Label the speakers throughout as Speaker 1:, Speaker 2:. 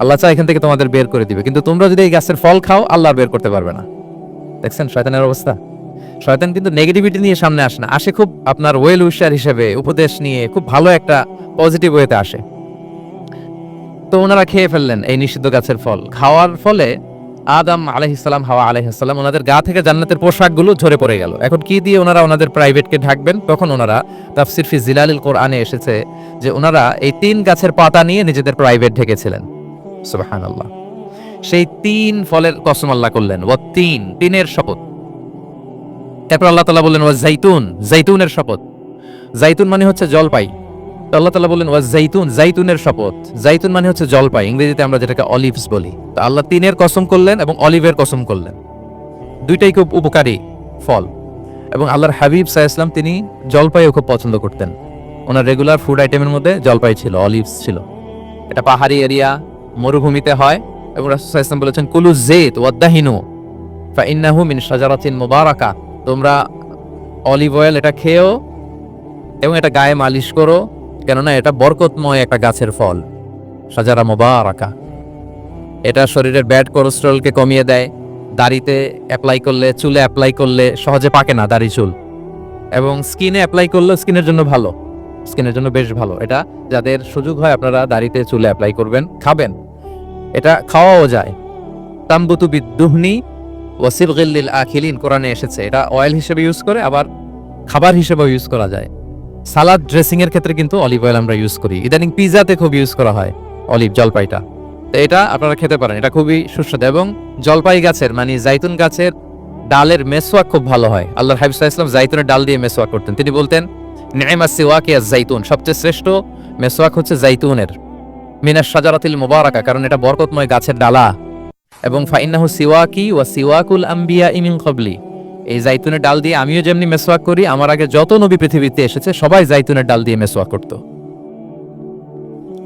Speaker 1: আল্লাহ চায় এখান থেকে তোমাদের বের করে দিবে। কিন্তু তোমরা যদি এই গাছের ফল খাও, আল্লাহ বের করতে পারবে না। দেখছেন শয়তানের অবস্থা? শয়তান কিন্তু নেগেটিভিটি নিয়ে সামনে আসে না। আসে খুব আপনার ওয়েল উইশার হিসেবে, উপদেশ নিয়ে, খুব ভালো একটা পজিটিভ ওয়েতে আসে। তো ওনারা খেয়ে ফেললেন এই নিষিদ্ধ গাছের ফল। খাওয়ার ফলে আদম আলহিসাল্লাম হাওয়া আলহিসাল্লাম ওনাদের গা থেকে জান্নাতের পোশাকগুলো ঝরে পড়ে গেল। এখন কি দিয়ে ওনারা ওনাদের প্রাইভেটকে ঢাকবেন? তখন ওনারা তাফসির ফি জিলালিল কোরআনে এসেছে যে ওনারা এই তিন গাছের পাতা নিয়ে নিজেদের প্রাইভেট ঢেকেছিলেন। সুবাহান আল্লাহ সেই তিন ফলের কসম আল্লাহ করলেন। ও তিন, তিনের শপথ। তারপর আল্লাহ তালা বললেন ও জাইতুন জাইতুনের শপথ। জাইতুন মানে হচ্ছে জলপাই। আল্লাহ তালা বললেন ওয়া জাইতুন জাইতুনের শপথ। জাইতুন মানে হচ্ছে জলপাই, ইংরেজিতে আমরা যেটাকে অলিভস বলি। তো আল্লাহ তিনের কসম করলেন এবং অলিভের কসম করলেন। দুইটাই খুব উপকারী ফল। এবং আল্লাহর হাবিব সাহা ইসলাম তিনি জলপাইও খুব পছন্দ করতেন। ওনার রেগুলার ফুড আইটেমের মধ্যে জলপাই ছিল, অলিভস ছিল। এটা পাহাড়ি এরিয়া মরুভূমিতে হয় এবং রাসূল ইসলাম বলেছেন, কুলু জেত ওয়াদ্দাহিনু ফা ইন্নাহু মিন শাজারাতিন মুবারাকা তোমরা অলিভ অয়েল এটা খেয়েও এবং এটা গায়ে মালিশ করো। কেননা এটা বরকতময় একটা গাছের ফল। সাজারা মোবারকা। এটা শরীরের ব্যাড কোলেস্ট্রলকে কমিয়ে দেয়, দাড়িতে অ্যাপ্লাই করলে, চুলে অ্যাপ্লাই করলে সহজে পাকে না দাড়ি, চুল। এবং স্কিনে অ্যাপ্লাই করলেও স্কিনের জন্য ভালো। স্কিনের জন্য বেশ ভালো। এটা যাদের সুযোগ হয় আপনারা দাড়িতে, চুলে অ্যাপ্লাই করবেন, খাবেন। এটা খাওয়াও যায়। তাম্বুতু বিদ্দুহনি ওয়াসিব গিল্লিল আখিলিন। কোরআনে এসেছে, এটা অয়েল হিসেবে ইউজ করে, আবার খাবার হিসেবেও ইউজ করা যায়। সালাদ ড্রেসিং এর ক্ষেত্রে কিন্তু অলিভ অয়েল আমরা ইউজ করি। ইদানিং পিজাতে খুব ইউজ করা হয় অলিভ জলপাইটা। তো এটা আপনারা খেতে পারেন। এটা খুবই সুস্বাদু এবং জলপাই গাছের মানে জাইতুন গাছের ডালের মেসোয়াক খুব ভালো হয়। আল্লাহ হাবিব ইসলাম জাইতুনের ডাল দিয়ে মেসোয়াক করতেন। তিনি বলতেন নেমা সিওয়াকে জাইতুন সবচেয়ে শ্রেষ্ঠ মেসোয়াক হচ্ছে জাইতুনের। মিনাস সাজারাতিল মুবারাকা, কারণ এটা বরকতময় গাছের ডালা। এবং ফাইন্নাহু সিওয়াকি ওয়া সিওয়াকুল আম্বিয়া ইমিন কবলি এই জাইতুনের ডাল দিয়ে আমিও যেমনি মেসোয়াক করি, আমার আগে যত নবী পৃথিবীতে এসেছে, সবাই জাইতুনের ডাল দিয়ে মেসোয়াক করতো।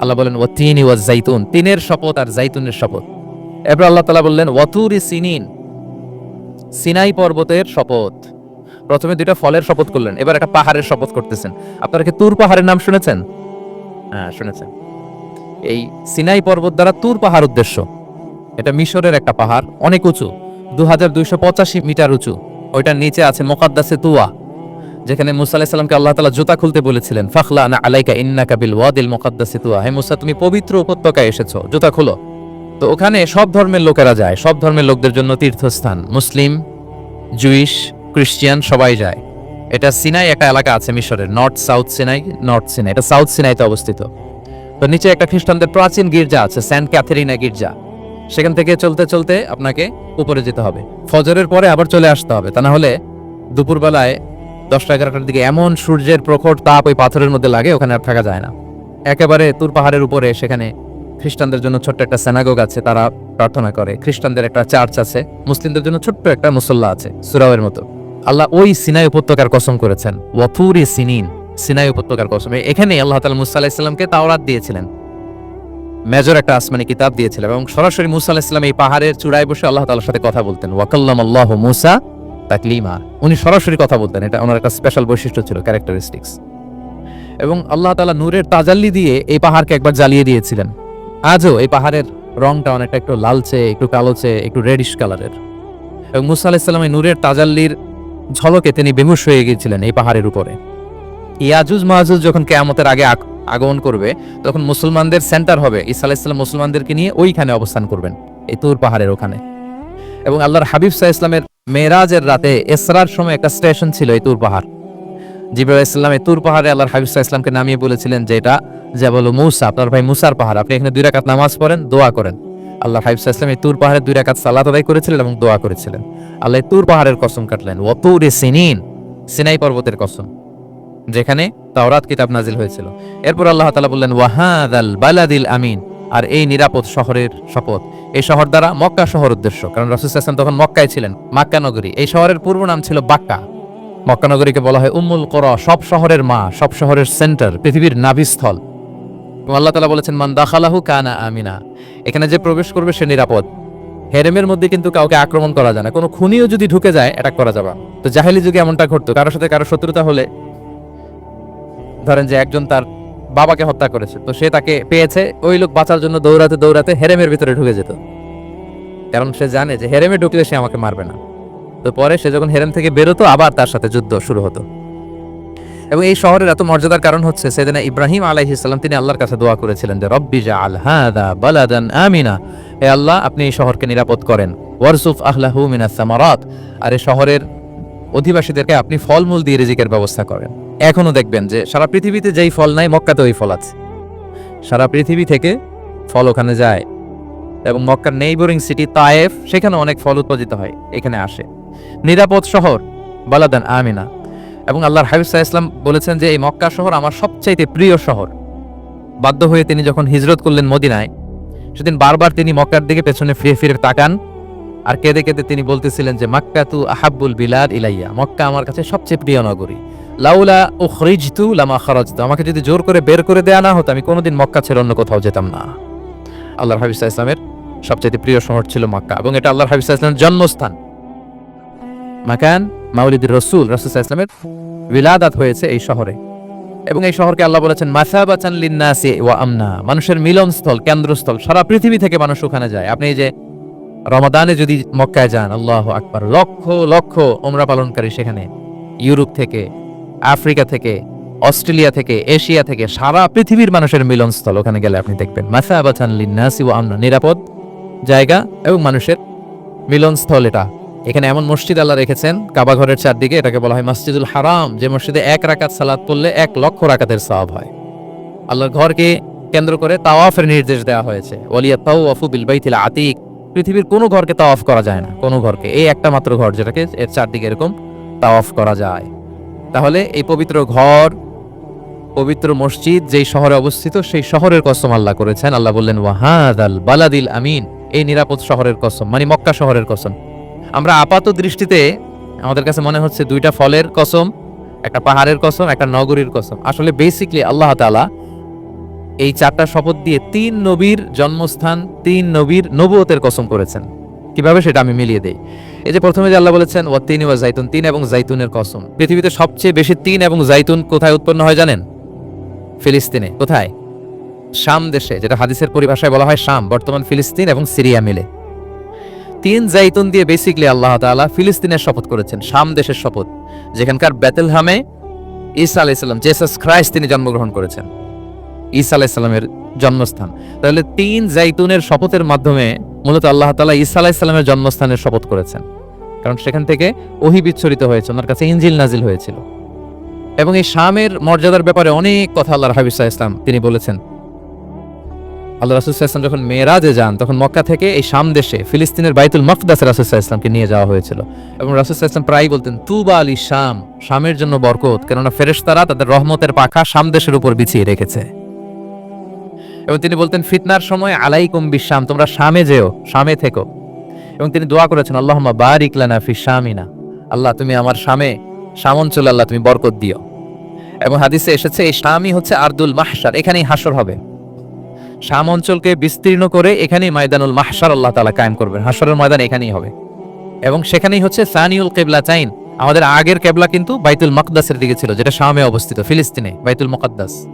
Speaker 1: আল্লাহ বলেন ও তিন ওয়া জাইতুন তিনের শপথ আর জাইতুনের শপথ। এরপর আল্লাহ তালা বললেন, ওয়াতুরি সিনিন সিনাই পর্বতের শপথ। প্রথমে দুইটা ফলের শপথ করলেন, এবার একটা পাহাড়ের শপথ করতেছেন। আপনারা কি তুর পাহাড়ের নাম শুনেছেন? হ্যাঁ শুনেছেন। এই সিনাই পর্বত দ্বারা তুর পাহাড় উদ্দেশ্য। এটা মিশরের একটা পাহাড়, অনেক উঁচু দু মিটার উঁচু। ওইটার নিচে আছে মোকাদ্দাসে তুয়া, যেখানে মুসা আলাহিসাল্লামকে আল্লাহ তালা জুতা খুলতে বলেছিলেন, ফাখলা না আলাইকা ইন্না কাবিল ওয়াদিল মোকাদ্দাসে তুয়া। হে মুসা, তুমি পবিত্র উপত্যকায় এসেছ, জুতা খুলো। তো ওখানে সব ধর্মের লোকেরা যায়, সব ধর্মের লোকদের জন্য তীর্থস্থান, মুসলিম, জুইশ, ক্রিশ্চিয়ান, সবাই যায়। এটা সিনাই একটা এলাকা আছে মিশরের, north south Sinai, north Sinai, এটা সাউথ সিনাইতে অবস্থিত। তো নিচে একটা খ্রিস্টানদের প্রাচীন গির্জা আছে, সেন্ট ক্যাথেরিনা গির্জা। সেখান থেকে চলতে চলতে আপনাকে উপরে যেতে হবে। ফজরের পরে আবার চলে আসতে হবে। তা না হলে দুপুরবেলায় দশটা এগারোটার দিকে এমন সূর্যের প্রখর তাপ ওই পাথরের মধ্যে লাগে, ওখানে আর থাকা যায় না। একেবারে তুর পাহাড়ের উপরে সেখানে খ্রিস্টানদের জন্য ছোট্ট একটা সেনাগোগ আছে, তারা প্রার্থনা করে। খ্রিস্টানদের একটা চার্চ আছে, মুসলিমদের জন্য ছোট্ট একটা মুসল্লা আছে, সুরাওয়ের মতো। আল্লাহ ওই সিনাই উপত্যকার কসম করেছেন। ওয়াফুরি সিনিন, সিনাই উপত্যকার কসম। এখানে আল্লাহ তালা মুসা আলাহিসাল্লামকে তাওরাত দিয়েছিলেন। মেজর একটা আসমানি কিতাব দিয়েছিলেন এবং সরাসরি মুসা আলাহিসাল্লাম এই পাহাড়ের চূড়ায় বসে আল্লাহ তালার সাথে কথা বলতেন। ওয়াকাল্লাম আল্লাহ মুসা তাকলিমা। উনি সরাসরি কথা বলতেন। এটা ওনার একটা স্পেশাল বৈশিষ্ট্য ছিল ক্যারেক্টারিস্টিক্স এবং আল্লাহ তালা নূরের তাজাল্লি দিয়ে এই পাহাড়কে একবার জ্বালিয়ে দিয়েছিলেন। আজও এই পাহাড়ের রংটা অনেকটা একটু লালচে, একটু কালোচে, একটু রেডিশ কালারের এবং মুসা আলাহিসাল্লাম এই নূরের তাজাল্লির ঝলকে তিনি বেমুশ হয়ে গিয়েছিলেন এই পাহাড়ের উপরে। ইয়াজুজ মাহাজুজ যখন কেয়ামতের আগে আগমন করবে, তখন মুসলমানদের সেন্টার হবে। ইসা আলাইসাল্লাম মুসলমানদেরকে নিয়ে ওইখানে অবস্থান করবেন, এই তুর পাহাড়ের ওখানে। এবং আল্লাহর হাবিব সাহা ইসলামের মেরাজের রাতে এসরার সময় একটা স্টেশন ছিল এই তুর পাহাড়। জিবরাল ইসলাম এই তুর পাহাড়ে আল্লাহর হাবিব সাহা ইসলামকে নামিয়ে বলেছিলেন যে এটা যে বলো মৌসা, আপনার ভাই মুসার পাহাড়। আপনি এখানে দুই রাকাত নামাজ পড়েন, দোয়া করেন। আল্লাহ সাহা ইসলাম এই তুর পাহাড়ে দুই রাকাত সালাত আদায় করেছিলেন এবং দোয়া করেছিলেন। আল্লাহ তুর পাহাড়ের কসম কাটলেন। ও তুরে সিনিন, সিনাই পর্বতের কসম। যেখানে তাওরাত কিতাব নাজিল হয়েছিল। এরপর আল্লাহ তালা বললেন, ওয়াহাদাল বালাদিল আমিন। আর এই নিরাপদ শহরের শপথ। এই শহর দ্বারা মক্কা শহর উদ্দেশ্য। কারণ সাল্লাল্লাহু তখন মক্কায় ছিলেন, মাক্কা নগরী। এই শহরের পূর্ব নাম ছিল বাক্কা। মক্কা নগরীকে বলা হয় উম্মুল কর সব শহরের মা, সব শহরের সেন্টার, পৃথিবীর নাভিস্থল। আল্লাহ তালা বলেছেন, মান দাখালাহু কানা আমিনা। এখানে যে প্রবেশ করবে সে নিরাপদ। হেরেমের মধ্যে কিন্তু কাউকে আক্রমণ করা যায় না। কোনো খুনিও যদি ঢুকে যায়, অ্যাটাক করা যাবে তো জাহেলি যুগে এমনটা ঘটতো। কারোর সাথে কারও শত্রুতা হলে ধরেন যে একজন তার বাবাকে হত্যা করেছে, তো সে তাকে পেয়েছে, ওই লোক বাঁচার জন্য দৌড়াতে দৌড়াতে হেরেমের ভিতরে ঢুকে যেত। কারণ সে জানে যে হেরেমে ঢুকলে সে আমাকে মারবে না। তো পরে সে যখন হেরেম থেকে বেরোতো, আবার তার সাথে যুদ্ধ শুরু হতো। এবং এই শহরের এত মর্যাদার কারণ হচ্ছে, সেদিন ইব্রাহিম আলাইহিসাল্লাম তিনি আল্লাহর কাছে দোয়া করেছিলেন যে, রব্বি জা আল হাদা বালাদান আমিনা। এ আল্লাহ, আপনি এই শহরকে নিরাপদ করেন। ওয়ারসুফ আহলাহু মিনাস সামারাত। আর এই শহরের অধিবাসীদেরকে আপনি ফলমূল দিয়ে রিজিকের ব্যবস্থা করেন। এখনও দেখবেন যে সারা পৃথিবীতে যেই ফল নাই মক্কাতে ওই ফল আছে। সারা পৃথিবী থেকে ফল ওখানে যায় এবং মক্কার নেইবরিং সিটি তায়েফ, সেখানে অনেক ফল উৎপাদিত হয়, এখানে আসে। নিরাপদ শহর, বালাদান আমিনা। এবং আল্লাহর হাবিব সাহা ইসলাম বলেছেন যে এই মক্কা শহর আমার সবচাইতে প্রিয় শহর। বাধ্য হয়ে তিনি যখন হিজরত করলেন মদিনায়, সেদিন বারবার তিনি মক্কার দিকে পেছনে ফিরে ফিরে তাকান আর কেঁদে কেঁদে তিনি বলতেছিলেন যে মাক্কা তু আহাব্বুল বিলাদ ইলাইয়া। মক্কা আমার কাছে সবচেয়ে প্রিয় নগরী। লাউলা ও খরিজতু লামা খরজতু। আমাকে যদি জোর করে বের করে দেয়া না হতো, আমি কোনোদিন মক্কা ছেড়ে অন্য কোথাও যেতাম না। আল্লাহর হাবিব সাহা ইসলামের সবচেয়ে প্রিয় শহর ছিল মক্কা এবং এটা আল্লাহর হাবিব সাহা ইসলামের জন্মস্থান। মাকান মাউলিদুর রসুল রসুল ইসলামের বিলাদাত হয়েছে এই শহরে। এবং এই শহরকে আল্লাহ বলেছেন মাসাবাচান লিন্নাসি ওয়া আমনা মানুষের মিলনস্থল, কেন্দ্রস্থল, সারা পৃথিবী থেকে মানুষ ওখানে যায়। আপনি যে রমাদানে যদি মক্কায় যান, আল্লাহ আকবার, লক্ষ লক্ষ ওমরা পালনকারী সেখানে ইউরোপ থেকে আফ্রিকা থেকে, অস্ট্রেলিয়া থেকে, এশিয়া থেকে, সারা পৃথিবীর মানুষের মিলনস্থল ওখানে গেলে আপনি দেখবেন। মাসাবাচান লিন্নাসি ওয়া আমনা, নিরাপদ জায়গা এবং মানুষের মিলনস্থল এটা। এখানে এমন মসজিদ আল্লাহ রেখেছেন, কাবা ঘরের চারদিকে এটাকে বলা হয় মসজিদুল হারাম, যে মসজিদে এক রাকাত সালাত পড়লে এক লক্ষ রাকাতের সওয়াব হয়। আল্লাহর ঘরকে কেন্দ্র করে তাওয়াফের নির্দেশ দেওয়া হয়েছে। ওয়ালিয়া তাও আফু বিলবাইতিল আতিক। পৃথিবীর কোনো ঘরকে তাওয়াফ করা যায় না। কোনো ঘরকে, এই একটা মাত্র ঘর যেটাকে এর চারদিকে এরকম তাওয়াফ করা যায়। তাহলে এই পবিত্র ঘর, পবিত্র মসজিদ যেই শহরে অবস্থিত, সেই শহরের কসম আল্লাহ করেছেন। আল্লাহ বললেন ওয়াহাদ আল বালাদিল আমিন। এই নিরাপদ শহরের কসম মানে মক্কা শহরের কসম। আমরা আপাত দৃষ্টিতে আমাদের কাছে মনে হচ্ছে দুইটা ফলের কসম, একটা পাহাড়ের কসম, একটা নগরীর কসম। আসলে বেসিকলি আল্লাহ তাআলা এই চারটা শপথ দিয়ে তিন নবীর জন্মস্থান, তিন নবীর নবুয়তের কসম করেছেন। কীভাবে সেটা আমি মিলিয়ে দেই? এই যে প্রথমে যে আল্লাহ বলেছেন ও তিন ওয়া জাইতুন তিন এবং জাইতুনের কসম। পৃথিবীতে সবচেয়ে বেশি তিন এবং জাইতুন কোথায় উৎপন্ন হয় জানেন? ফিলিস্তিনে। কোথায়? শাম দেশে, যেটা হাদিসের পরিভাষায় বলা হয় শাম, বর্তমান ফিলিস্তিন এবং সিরিয়া মিলে। তিন জাইতুন দিয়ে বেসিকলি আল্লাহ তাআলা ফিলিস্তিনের শপথ করেছেন, শাম দেশের শপথ, যেখানকার বেতেলহামে ঈসা আলাইসাল্লাম জেসাস ক্রাইস্ট তিনি জন্মগ্রহণ করেছেন। ঈসা আলাইসাল্লামের জন্মস্থান। তাহলে তিন জাইতুনের শপথের মাধ্যমে মূলত আল্লাহ তাআলা ঈসা আলাইসাল্লামের জন্মস্থানের শপথ করেছেন। কারণ সেখান থেকে ওহি বিচ্ছরিত হয়েছে, ওনার কাছে ইঞ্জিল নাজিল হয়েছিল। এবং এই শামের মর্যাদার ব্যাপারে অনেক কথা আল্লাহ হাবিব সাহা ইসলাম তিনি বলেছেন। আল্লাহ রাসুল ইসলাম যখন মেয়েরাজে যান, তখন মক্কা থেকে এই শাম দেশে ফিলিস্তিনের বাইতুল মকদাসে রাসুল ইসলামকে নিয়ে যাওয়া হয়েছিল। এবং রাসুল ইসলাম প্রায় বলতেন, তুবা আলী শাম, শামের জন্য বরকত। কেননা ফেরেশতারা তাদের রহমতের পাখা শাম দেশের উপর বিছিয়ে রেখেছে। এবং তিনি বলতেন, ফিতনার সময় আলাইকুম বিশ্বাম তোমরা শামে যেও, শামে থেকো। এবং তিনি দোয়া করেছেন আল্লাহ বারিক লানা ফি শামিনা, আল্লাহ তুমি আমার শামে, শাম অঞ্চলে আল্লাহ তুমি বরকত দিও। এবং হাদিসে এসেছে, এই শামই হচ্ছে আর্দুল মাহসার এখানেই হাসর হবে। শাম অঞ্চলকে বিস্তীর্ণ করে এখানেই ময়দানুল মাহসার আল্লাহ তালা কায়েম করবেন। হাসরের ময়দান এখানেই হবে। এবং সেখানেই হচ্ছে সানিউল কেবলা চাইন। আমাদের আগের কেবলা কিন্তু বাইতুল মকদাসের দিকে ছিল, যেটা শামে অবস্থিত, ফিলিস্তিনে, বাইতুল মকদ্দাস।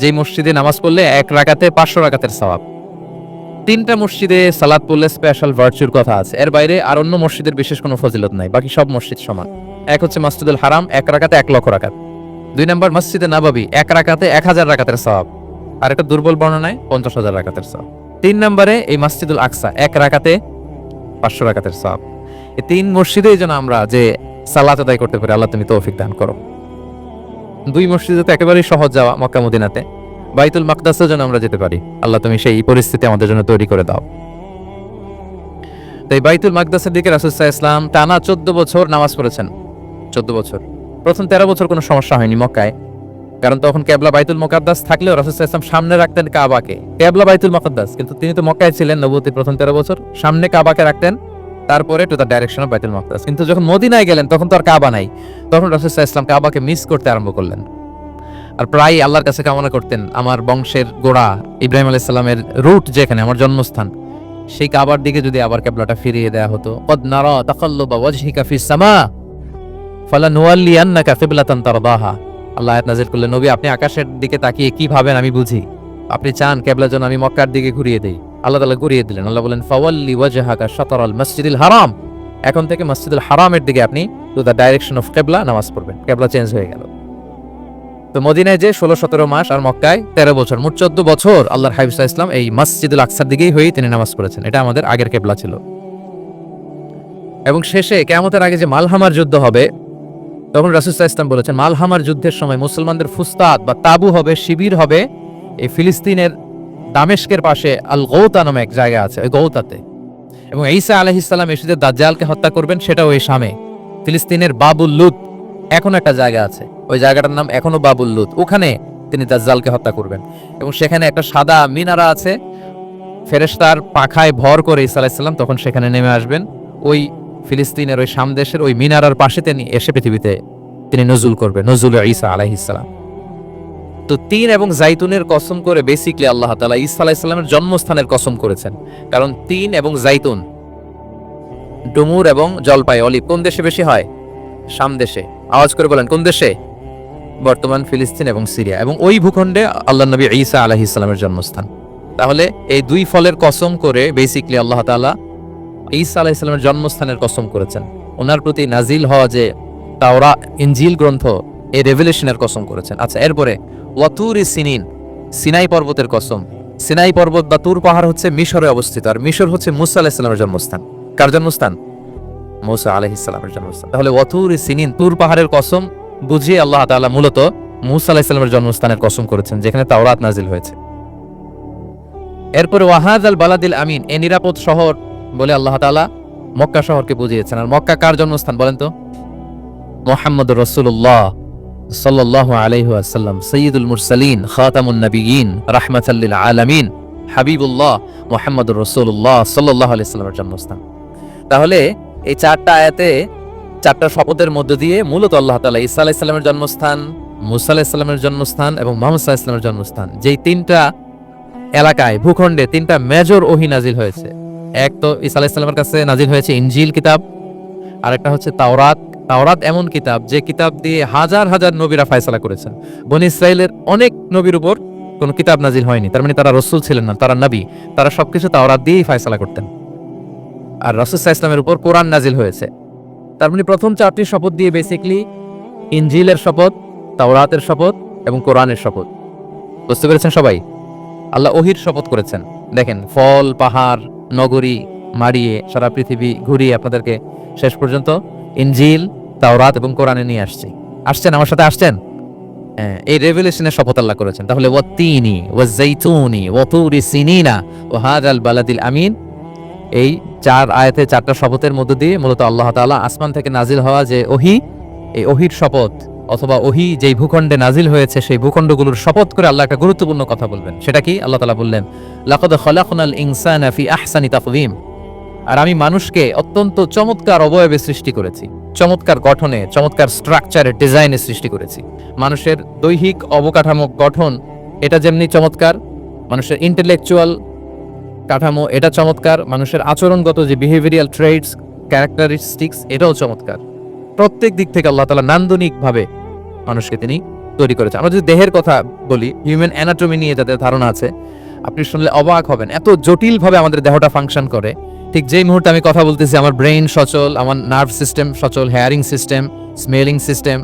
Speaker 1: যেই মসজিদে নামাজ পড়লে এক রাকাতে পাঁচশো রাকাতের সওয়াব। তিনটা মসজিদে সালাদ পড়লে স্পেশাল ভার্চুর কথা আছে। এর বাইরে আর অন্য মসজিদের বিশেষ কোনো ফজিলত নাই। বাকি সব মসজিদ সমান। এক হচ্ছে মাসজিদুল হারাম, এক রাকাতে এক লক্ষ রাকাত। দুই নম্বর মসজিদে নাবাবি, এক রাকাতে এক হাজার রাকাতের সওয়াব। আর একটা দুর্বল বর্ণনায় পঞ্চাশ হাজার রাকাতের সওয়াব। তিন নম্বরে এই মাসজিদুল আকসা, এক রাকাতে পাঁচশো রাকাতের সওয়াব। এই তিন মসজিদেই যেন আমরা যে সালাত আদায় করতে পারি, আল্লাহ তুমি তৌফিক দান করো। দুই মসজিদে তো একেবারেই সহজ যাওয়া মক্কা মদিনাতে। বাইতুল মাকদাসের জন্য আমরা যেতে পারি। আল্লাহ, তুমি সেই পরিস্থিতি আমাদের জন্য তৈরি করে দাও। তাই বাইতুল মাকদাসের দিকে রাসুসাহ ইসলাম টানা চোদ্দ বছর নামাজ পড়েছেন। চোদ্দ বছর। প্রথম তেরো বছর কোনো সমস্যা হয়নি মক্কায়। কারণ তখন কেবলা বাইতুল মোকাদ্দাস থাকলেও রাসুসাহ ইসলাম সামনে রাখতেন কাবাকে। কেবলা বাইতুল মোকাদ্দাস। কিন্তু তিনি তো মক্কায় ছিলেন নবতীর প্রথম তেরো বছর। সামনে কাবাকে রাখতেন তারপরে টু দ্য ডাইরেকশন অফ বাইতুল মকদাস কিন্তু যখন মদিনায় গেলেন, তখন তো আর কাবা নাই। তখন রাসুসাহ ইসলাম কাবাকে মিস করতে আরম্ভ করলেন। আর প্রায় আল্লাহর কাছে কামনা করতেন, আমার বংশের গোড়া ইব্রাহিম আলাইসাল্লামের রুট যেখানে, আমার জন্মস্থান, সেই কাবার দিকে যদি আবার কেবলাটা ফিরিয়ে দেয়া হতো, কদ নারা তাকাল্লুবা ওয়াজহিকা ফিস সামা, ফালা নুওয়াল্লিয়ান্নাকা কিবলাতান তারদাহা। আল্লাহ আয়াত নাজির করলেন, নবী, আপনি আকাশের দিকে তাকিয়ে কি ভাবেন আমি বুঝি। আপনি চান কেবলা যেন আমি মক্কার দিকে ঘুরিয়ে দেই। আল্লাহ তাআলা ঘুরিয়ে দিলেন। আল্লাহ বলেন, ফাওয়াল্লি ওয়াজহাকা শাতরাল মসজিদুল হারাম। এখন থেকে মসজিদুল হারামের দিকে আপনি টু দ্য ডাইরেকশন অফ কেবলা নামাজ পড়বেন। কেবলা চেঞ্জ হয়ে গেল। তো মদিনায় যে ষোলো, সতেরো মাস আর মক্কায় তেরো বছর, মোট চোদ্দ বছর আল্লাহর হাবিবুল্লাহ ইসলাম এই মসজিদুল আকসার দিকেই হয়েই তিনি নামাজ পড়েছেন। এটা আমাদের আগের কেবলা ছিল। এবং শেষে কেয়ামতের আগে যে মালহামার যুদ্ধ হবে, তখন রাসুসাহ ইসলাম বলেছেন, মালহামার যুদ্ধের সময় মুসলমানদের ফুস্তাদ বা তাবু হবে, শিবির হবে, এই ফিলিস্তিনের দামেস্কের পাশে আল গৌতা নামে এক জায়গা আছে, ওই গৌতাতে। এবং ঈসা আলহিসাল্লাম এসে যে দাজ্জালকে হত্যা করবেন, সেটাও এই সামে ফিলিস্তিনের বাবুল লুত এখন একটা জায়গা আছে, ওই জায়গাটার নাম এখনও বাবুল লুত। ওখানে তিনি দাজ্জালকে হত্যা করবেন। এবং সেখানে একটা সাদা মিনারা আছে, ফেরেশতার পাখায় ভর করে ঈসা আলাইসাল্লাম তখন সেখানে নেমে আসবেন। ওই ফিলিস্তিনের ওই সামদেশের ওই মিনারার পাশে তিনি এসে পৃথিবীতে তিনি নজুল করবেন নজরুল ঈসা আলাইহিসসালাম তো তিন এবং জাইতুনের কসম করে বেসিকলি আল্লাহ তাআলা ঈসা আলাইহিসসালামের জন্মস্থানের কসম করেছেন। কারণ তিন এবং জাইতুন, ডুমুর এবং জলপাই, অলিভ, কোন দেশে বেশি হয়? শাম দেশে। আওয়াজ করে বলেন, কোন দেশে? বর্তমান ফিলিস্তিন এবং সিরিয়া। এবং ওই ভূখণ্ডে আল্লাহ নবী ঈসা আলাহি ইসলামের জন্মস্থান। তাহলে এই দুই ফলের কসম করে বেসিকলি আল্লাহ তাআলা ঈসা আলাহ ইসলামের জন্মস্থানের কসম করেছেন। ওনার প্রতি নাজিল হওয়া যে তাওরা ইঞ্জিল গ্রন্থ, এই রেভেলেশনের কসম করেছেন। আচ্ছা এরপরে ওয়াতুর সিনিন, সিনাই পর্বতের কসম। সিনাই পর্বত বা তুর পাহাড় হচ্ছে মিশরে অবস্থিত, আর মিশর হচ্ছে মুসা আলাহ ইসলামের জন্মস্থান। কার জন্মস্থান? মুসা আলাহ ইসলামের জন্মস্থান। তাহলে ওয়াতুর সিনিন, তুর পাহাড়ের কসম বুঝিয়ে আল্লাহ তাআলা মূলত মুসা আলাহ ইসলামের জন্মস্থানের কসম করেছেন, যেখানে তাওরাত নাজিল হয়েছে। এরপরে ওয়াহাদ আল বালাদিল আমিন, এ নিরাপদ শহর বলে আল্লাহ তাআলা মক্কা শহরকে বুঝিয়েছেন। আর মক্কা কার জন্মস্থান বলেন তো? মোহাম্মদ রসুল্লাহ সাল্লাহ আলাইহাল্লাম সঈদুল মুরসালিন, খাতামুন নবীন রাহমাতাল্লিল আলামিন, হাবিবুল্লাহ মোহাম্মদ রসুল্লাহ সাল্লাহ আলাইস্লামের জন্মস্থান। তাহলে এই চারটা আয়াতে, চারটা শপথের মধ্য দিয়ে মূলত আল্লাহ তালা ইসা আলাইসাল্লামের জন্মস্থান, মুসা আলাইসাল্লামের জন্মস্থান এবং মোহাম্মদ সাল্লাহ জন্মস্থান। যেই তিনটা এলাকায়, ভূখণ্ডে তিনটা মেজর ওহি নাজিল হয়েছে। এক তো ইসা আলাইসাল্লামের কাছে নাজিল হয়েছে ইনজিল কিতাব, আরেকটা হচ্ছে তাওরাত তাওরাত এমন কিতাব যে কিতাব দিয়ে হাজার হাজার নবীরা ফায়সালা করেছেন। বনি ইসরায়েলের অনেক নবীর উপর কোনো কিতাব নাজিল হয়নি। তার মানে তারা রসুল ছিলেন না, তারা নবী। তারা সবকিছু তাওরাত দিয়েই ফায়সালা করতেন। আর রসুল্লাহ ইসলামের উপর কোরআন নাজিল হয়েছে। তার মানে প্রথম চারটি শপথ দিয়ে বেসিকলি ইনজিলের শপথ, তাওরাতের শপথ এবং কোরআনের শপথ। বুঝতে পেরেছেন সবাই? আল্লাহ ওহির শপথ করেছেন। দেখেন, ফল, পাহাড়, নগরী মারিয়ে সারা পৃথিবী ঘুরিয়ে আপনাদেরকে শেষ পর্যন্ত ইনজিল তাওরাত এবং কোরআনে নিয়ে আসছি। আসছেন আমার সাথে? আসছেন? এই রেভলিউশনের শপথ আল্লাহ করেছেন। তাহলে ও তিনি ও জৈতুনি ও তুরি সিনিনা, ও হাজ আল বালাদিল আমিন। এই চার আয়াতে, চারটা শপথের মধ্য দিয়ে মূলত আল্লাহ তাআলা আসমান থেকে নাজিল হওয়া যে ওহি, এই ওহির শপথ, অথবা ওহি যেই ভূখণ্ডে নাজিল হয়েছে, সেই ভূখণ্ডগুলোর শপথ করে আল্লাহ একটা গুরুত্বপূর্ণ কথা বলবেন। সেটা কি? আল্লাহ তাআলা বললেন, লাকাদ খলাকনাল ইনসানা ফি আহসানি তাকওয়িম। আর আমি মানুষকে অত্যন্ত চমৎকার অবয়বে সৃষ্টি করেছি, চমৎকার গঠনে, চমৎকার স্ট্রাকচারে ডিজাইনে সৃষ্টি করেছি। মানুষের দৈহিক অবকাঠামো গঠন এটা যেমনি চমৎকার, মানুষের ইন্টেলেকচুয়াল কাঠামো এটা চমৎকার, মানুষের আচরণগত যে বিহেভিয়ারিয়াল ট্রেডস ক্যারেক্টারিস্টিক্স এটাও চমৎকার। প্রত্যেক দিক থেকে আল্লাহ তালা নান্দনিকভাবে মানুষকে তিনি তৈরি করেছেন আমরা যদি দেহের কথা বলি হিউম্যান অ্যানাটমি নিয়ে যাদের ধারণা আছে, আপনি শুনলে অবাক হবেন। এত জটিলভাবে আমাদের দেহটা ফাংশন করে। ঠিক যেই মুহূর্তে আমি কথা বলতেছি, আমার ব্রেইন সচল, আমার নার্ভ সিস্টেম সচল হেয়ারিং সিস্টেম স্মেলিং সিস্টেম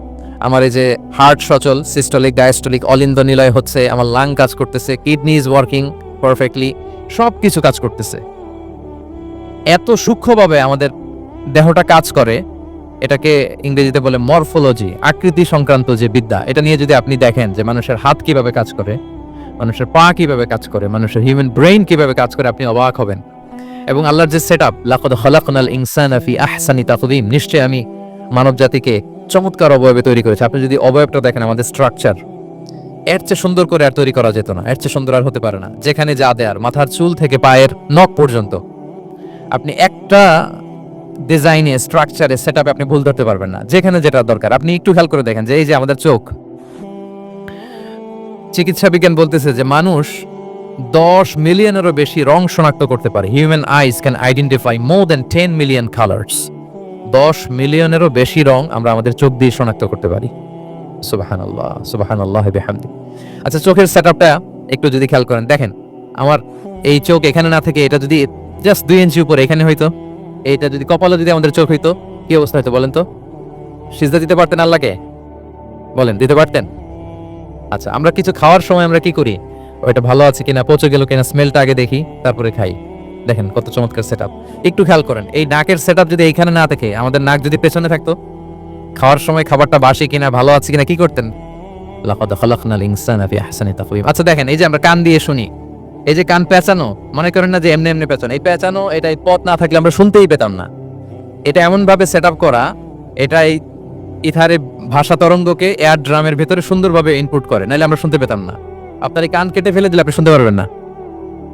Speaker 1: আমার এই যে হার্ট সচল সিস্টলিক ডায়াস্টলিক অলিন্দ নিলয় হচ্ছে, আমার লাং কাজ করতেছে কিডনি ইজ ওয়ার্কিং পারফেক্টলি সব কিছু কাজ করতেছে। এত সূক্ষ্মভাবে আমাদের দেহটা কাজ করে, এটাকে ইংরেজিতে বলে মরফোলজি আকৃতি সংক্রান্ত যে বিদ্যা, এটা নিয়ে যদি আপনি দেখেন যে মানুষের হাত কীভাবে কাজ করে, মানুষের পা কীভাবে কাজ করে, মানুষের হিউম্যান ব্রেইন কীভাবে কাজ করে, আপনি অবাক হবেন। এবং আল্লাহর যে সেট আপ লাকদ খলাকনাল ইনসান ফি আহসানি তাকদিম, নিশ্চয়ই আমি মানব জাতিকে চমৎকার অবয়বে তৈরি করেছি। আপনি যদি অবয়বটা দেখেন, আমাদের স্ট্রাকচার এর চেয়ে সুন্দর করে আর তৈরি করা যেত না, এর চেয়ে সুন্দর আর হতে পারে না। যেখানে যা দেয়ার, মাথার চুল থেকে পায়ের নখ পর্যন্ত। আপনি একটা ডিজাইনে স্ট্রাকচারে সেট আপনি ভুল ধরতে পারবেন না। যেখানে যেটা দরকার। আপনি একটু খেয়াল করে দেখেন যে, এই যে আমাদের চোখ, চিকিৎসা বিজ্ঞান বলতেছে যে, মানুষ দশ মিলিয়নেরও বেশি রং শনাক্ত করতে পারে। Human eyes can identify more than ten million colours দশ মিলিয়নেরও বেশি রং আমরা আমাদের চোখ দিয়ে শনাক্ত করতে পারি। সুবাহান আল্লাহ সুবাহান আল্লাহ আচ্ছা চোখের সেট আপটা একটু যদি খেয়াল করেন। দেখেন, আমার এই চোখ এখানে না থেকে, এটা যদি জাস্ট দুই ইঞ্চি উপরে, এখানে হইতো। এইটা যদি কপালে যদি আমাদের চোখ হইতো, কি অবস্থা হইতো বলেন তো? সিজদা দিতে পারতেন আল্লাহকে? বলেন, দিতে পারতেন? আচ্ছা আমরা কিছু খাওয়ার সময় আমরা কি করি? ওইটা ভালো আছে কিনা, পচে গেল কিনা স্মেলটা আগে দেখি, তারপরে খাই। দেখেন কত চমৎকার সেটআপ একটু খেয়াল করেন, এই নাকের সেটআপ যদি এইখানে না থাকে আমাদের নাক যদি পেছনে থাকতো, খাওয়ার সময় খাবারটা বাসি কিনা, ভালো আছে কিনা, কি করতেন? আচ্ছা দেখেন, এই যে আমরা কান দিয়ে শুনি, এই যে কান পেঁচানো, মনে করেন না যে এমনি এমনি পেঁচানো, এই পেঁচানো, এটা পথ না থাকলে আমরা শুনতেই পেতাম না। এটা এমন ভাবে সেট করা, এটা এই ইথারে ভাষা তরঙ্গকে এয়ার ড্রামের ভেতরে সুন্দরভাবে ইনপুট করে, নাহলে আমরা শুনতে পেতাম না। আপনার এই কান কেটে ফেলে দিলে আপনি শুনতে পারবেন না।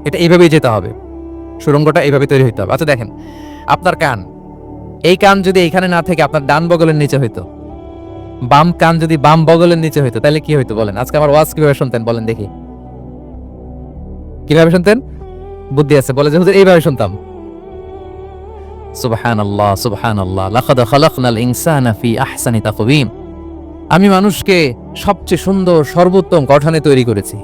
Speaker 1: এটা এইভাবেই যেতে হবে। সুরঙ্গটা এইভাবে তৈরি হইতে হবে। আচ্ছা দেখেন। আপনার কান। এই কান যদি এখানে না থেকে আপনার ডান বগলের নিচে হইতো, বাম কান যদি বাম বগলের নিচে হইতো, তাহলে কি হইতো বলেন? আজকে আমার ওয়াজ কীভাবে শুনতেন বলেন দেখি। কীভাবে শুনতেন? বুদ্ধি আছে, বলে যে, হুজুর, এইভাবে শুনতাম। সুবহান আল্লাহ লাকাদ খালাকনাল ইনসানা ফি আহসানি আমি মানুষকে সবচেয়ে সুন্দর, সর্বোত্তম গঠনে তৈরি করেছি।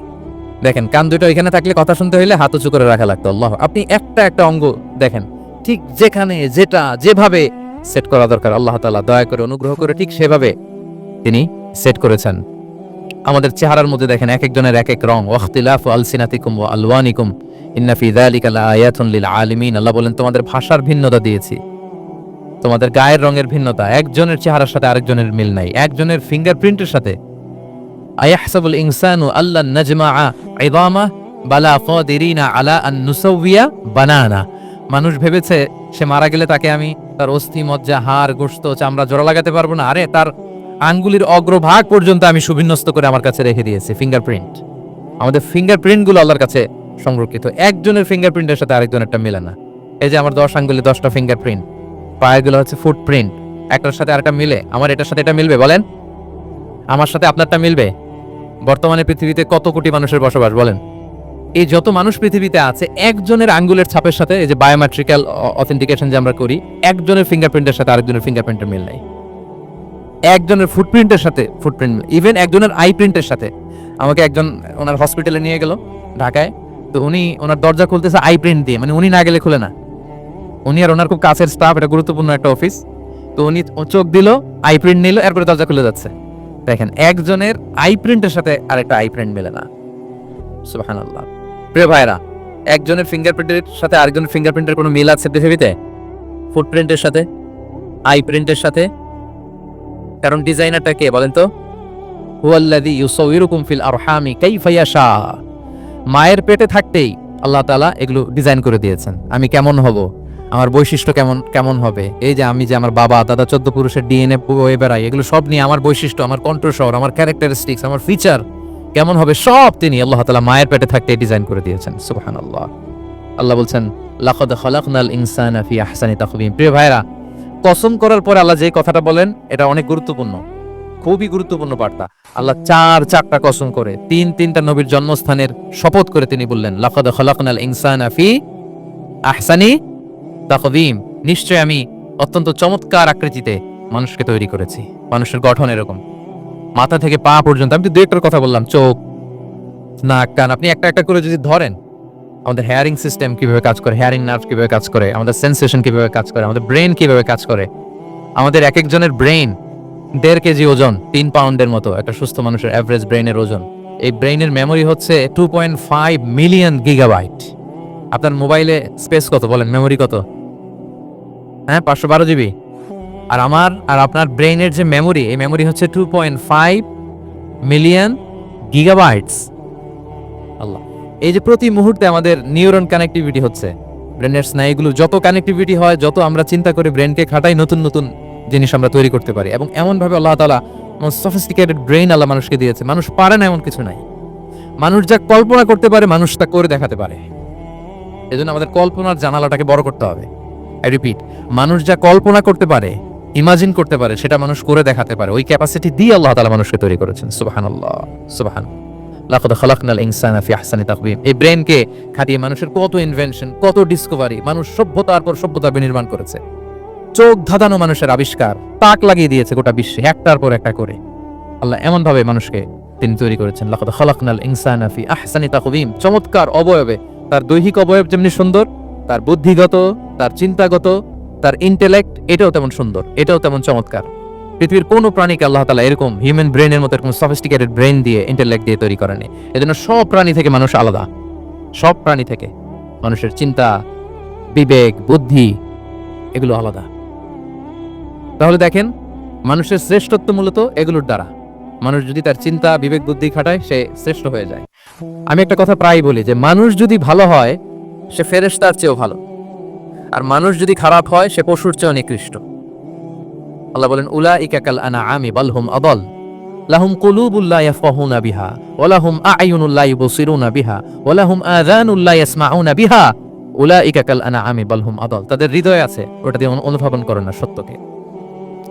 Speaker 1: দেখেন, কান দুটো এখানে থাকলে কথা শুনতে হইলে হাত উঁচু করে রাখা লাগতো, আল্লাহ। আপনি একটা একটা অঙ্গ দেখেন, ঠিক যেখানে, যেটা, যেভাবে সেট করা দরকার, আল্লাহ তালা দয়া করে অনুগ্রহ করে ঠিক সেভাবে তিনি সেট করেছেন। আমাদের চেহারার মধ্যে দেখেন এক একজনের এক এক রং, ওয়াখতিলাফু আলসিনাতিকুম ওয়া আলওয়ানিকুম, ইন্না ফি যালিকা লাআয়াতুন লিল আলিমিন। আল্লাহ বলেন, তোমাদের ভাষার ভিন্নতা দিয়েছি। তোমাদের গায়ের রঙের ভিন্নতা, একজনের চেহারার সাথে আরেকজনের মিল নাই, একজনের ফিঙ্গারপ্রিন্টের সাথে আয়াহসাবুল ইনসানু আল্লাহ নাজমাআ ইদামা বালা কাদিরিনা আলা আন নুসাউবিয়া বানানা মানুষ ভেবেছে, সে মারা গেলে তাকে আমি তার অস্থি, মজ্জা, হাড়, গোশত, চামড়া, জোড়া লাগাতে পারব না। আরে, তার আঙ্গুলির অগ্রভাগ পর্যন্ত আমি সুবিন্যস্ত করে আমার কাছে রেখে দিয়েছি ফিঙ্গারপ্রিন্ট আমাদের ফিঙ্গারপ্রিন্টগুলো আল্লাহর কাছে সংরক্ষিত। একজনের ফিঙ্গারপ্রিন্টের সাথে আরেকজনেরটা মেলে না। এই যে আমার দশ আঙ্গুলি, দশটা ফিঙ্গারপ্রিন্ট পায়েগুলো হচ্ছে ফুটপ্রিন্ট একটার সাথে আরেকটা মিলে। আমার এটার সাথে এটা মিলবে, বলেন? আমার সাথে আপনারটা মিলবে? বর্তমানে পৃথিবীতে কত কোটি মানুষের বসবাস বলেন? এই যত মানুষ পৃথিবীতে আছে, একজনের আঙ্গুলের ছাপের সাথে এই যে বায়োমেট্রিক্যাল অথেন্টিকেশন যে আমরা করি, একজনের ফিঙ্গারপ্রিন্টের সাথে আরেকজনের ফিঙ্গারপ্রিন্টের মিল নাই। একজনের ফুটপ্রিন্টের সাথে ফুটপ্রিন্ট ইভেন একজনের আই প্রিন্টের সাথে। আমাকে একজন ওনার হসপিটালে নিয়ে গেল, ঢাকায়। তো উনি, ওনার দরজা খুলতেছে আই প্রিন্ট দিয়ে মানে উনি না গেলে খুলে না। উনি আর ওনার খুব কাছের স্টাফ এটা গুরুত্বপূর্ণ একটা অফিস তো উনি চোখ দিল আই প্রিন্ট নিল, এরপরে দরজা খুলে যাচ্ছে। দেখেন, একজনের আই প্রিন্টের সাথে আরেকটা আই প্রিন্ট মেলে না। সুবহানাল্লাহ। প্রিয় ভাইরা একজনের ফিঙ্গারপ্রিন্টের সাথে আরেকজনের ফিঙ্গারপ্রিন্টের কোনো মিল আছে পৃথিবীতে? ফুটপ্রিন্টের সাথে? আই প্রিন্টের সাথে? কারণ ডিজাইনারটা কে বলেন তো? হুয়াল্লাযী ইউসাউইরুকুম ফিল আরহামি কাইফা ইয়াশা। মায়ের পেটে থাকতেই আল্লাহ তাআলা এগুলো ডিজাইন করে দিয়েছেন। আমি কেমন হব? আমার বৈশিষ্ট্য কেমন কেমন হবে? এই যে আমি যে আমার বাবা, দাদা, চোদ্দ পুরুষের ডিএনএ বয়ে বেড়াই এগুলো সব নিয়ে আমার বৈশিষ্ট্য, আমার কণ্ঠস্বর আমার ক্যারেক্টারিস্টিক্স আমার ফিচার কেমন হবে সব তিনি আল্লাহ তালা মায়ের পেটে থাকতে ডিজাইন করে দিয়েছেন, সুবহানাল্লাহ। আল্লাহ বলছেন, লাকাদ খালাকনাল ইনসানা ফি আহসানি তাকওয়িম। প্রিয় ভাইরা কসম করার পরে আল্লাহ যে কথাটা বলেন, এটা অনেক গুরুত্বপূর্ণ, খুবই গুরুত্বপূর্ণ বার্তা। আল্লাহ চার চারটা কসম করে, তিন তিনটা নবীর জন্মস্থানের শপথ করে তিনি বললেন, লাকাদ খালাকনাল ইনসানা ফি আহসানি তাকওয়িম নিশ্চয় আমি অত্যন্ত চমৎকার আকৃতিতে মানুষকে তৈরি করেছি। মানুষের গঠন এরকম। মাথা থেকে পা পর্যন্ত, আমি তো দু একটার কথা বললাম, চোখ, নাক, কান, আপনি একটা একটা করে যদি ধরেন, আমাদের হেয়ারিং সিস্টেম কীভাবে কাজ করে হেয়ারিং নার্ভ কীভাবে কাজ করে, আমাদের সেন্সেশন কীভাবে কাজ করে, আমাদের ব্রেন কীভাবে কাজ করে, আমাদের এক একজনের ব্রেন দেড় কেজি ওজন, তিন পাউন্ডের মতো, একটা সুস্থ মানুষের অ্যাভারেজ ব্রেনের ওজন। এই ব্রেনের মেমোরি হচ্ছে two point five million gigabyte আপনার মোবাইলে স্পেস কত, বলেন মেমোরি কত? হ্যাঁ পাঁচশো বারো জিবি। আর আমার আর আপনার ব্রেনের যে মেমোরি এই মেমোরি হচ্ছে two point five million gigabytes আল্লাহ। এই যে প্রতি মুহূর্তে আমাদের নিউরন কানেক্টিভিটি হচ্ছে ব্রেনের স্নায়ুগুলো যত কানেক্টিভিটি হয়, যত আমরা চিন্তা করে ব্রেনকে খাটাই, নতুন নতুন জিনিস আমরা তৈরি করতে পারি। এবং এমনভাবে আল্লাহ তালা সফিস্টিকেটেড ব্রেইন আল্লাহ মানুষকে দিয়েছে। মানুষ পারে না এমন কিছু নাই। মানুষ যা কল্পনা করতে পারে, মানুষ তা করে দেখাতে পারে। এজন্য আমাদের কল্পনার জানালাটাকে বড় করতে হবে। আই রিপিট মানুষ যা কল্পনা করতে পারে ইমাজিন করতে পারে, সেটা মানুষ করে দেখাতে পারে। ওই ক্যাপাসিটি দিয়ে আল্লাহ তালা মানুষকে তৈরি করেছেন। সুবাহান ইনসানা ফি আহসানি এই ব্রেনকে খাটিয়ে মানুষের কত ইনভেনশন কত ডিসকভারি মানুষ সভ্যতার পর সভ্যতা বিনির্মাণ করেছে। চোখ ধাঁধানো মানুষের আবিষ্কার, তাক লাগিয়ে দিয়েছে গোটা বিশ্বে, একটার পর একটা করে। আল্লাহ এমন ভাবে মানুষকে তিনি তৈরি করেছেন। লাকাদ খালাকনাল আহসানি চমৎকার অবয়বে। তার দৈহিক অবয়ব যেমনি সুন্দর, তার বুদ্ধিগত তার চিন্তাগত, তার ইন্টেলেক্ট এটাও তেমন সুন্দর, এটাও তেমন চমৎকার। পৃথিবীর কোনো প্রাণীকে আল্লাহ তালা এরকম হিউম্যান ব্রেনের মতো এরকম সফিস্টিকেটেড ব্রেন দিয়ে ইন্টেলেক্ট দিয়ে তৈরি করেনি। এজন্য সব প্রাণী থেকে মানুষ আলাদা। সব প্রাণী থেকে মানুষের চিন্তা, বিবেক, বুদ্ধি, এগুলো আলাদা। তাহলে দেখেন, মানুষের শ্রেষ্ঠত্ব মূলত এগুলোর দ্বারা। মানুষ যদি তার চিন্তা, বিবেক, বুদ্ধি খাটায়, সে শ্রেষ্ঠ হয়ে যায়। আমি একটা কথা প্রায় বলি যে, মানুষ যদি ভালো হয়, সে ফেরেশতার চেয়েও ভালো। আর মানুষ যদি খারাপ হয়, সে পশুর চেয়েও নিকৃষ্ট। আল্লাহ বলেন উলা ইকাকাল আনা আমি বালহুম আদল। লাহুম কুলুবুল্লাহ ইয়াফকাহুনা বিহা ওয়ালাহুম আ'য়ুনুল্লাহ ইবসিরুনা বিহা ওয়ালাহুম আযানুল্লাহ ইয়াসমাউনা বিহা। উলা ইকাকাল আনা আমি বালহুম আদল। তাদের হৃদয় আছে, ওটা দিয়ে অনু- অনুধাবন করে না সত্যকে।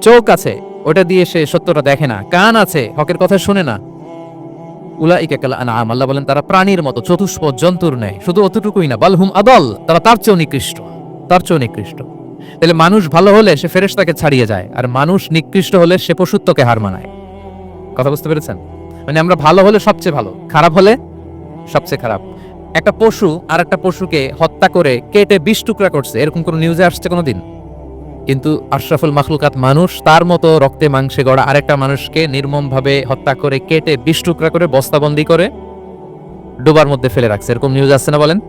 Speaker 1: চোখ আছে, ওটা দিয়ে সে সত্যটা দেখে না। কান আছে, হকের কথা শুনে না। উলা ইকাকাল আনা আম আল্লাহ বলেন, তারা প্রাণীর মতো, চতুষ্প জন্তুর নেয় শুধু অতটুকুই না, বালহুম আদল, তারা তার চেয়েও নিকৃষ্ট। তার চেয়েও নিকৃষ্ট। তাহলে মানুষ ভালো হলে সে ফেরেশতাকে ছাড়িয়ে যায়, আর মানুষ নিকৃষ্ট হলে সে পশুত্বকে হার মানায়। কথা বুঝতে পেরেছেন? মানে আমরা ভালো হলে সবচেয়ে ভালো, খারাপ হলে সবচেয়ে খারাপ। একটা পশু আর একটা পশুকে হত্যা করে কেটে বিষ টুকরা করছে, এরকম কোনো নিউজে আসছে কোনোদিন? কিন্তু আশরাফুল মাখলুকাত মানুষ তার মতো রক্তে মাংসে গড়া আরেকটা মানুষকে নির্মমভাবে হত্যা করে কেটে বিষ টুকরা করে বস্তাবন্দি করে ডোবার মধ্যে ফেলে রাখছে, এরকম নিউজ আসছে না বলেন?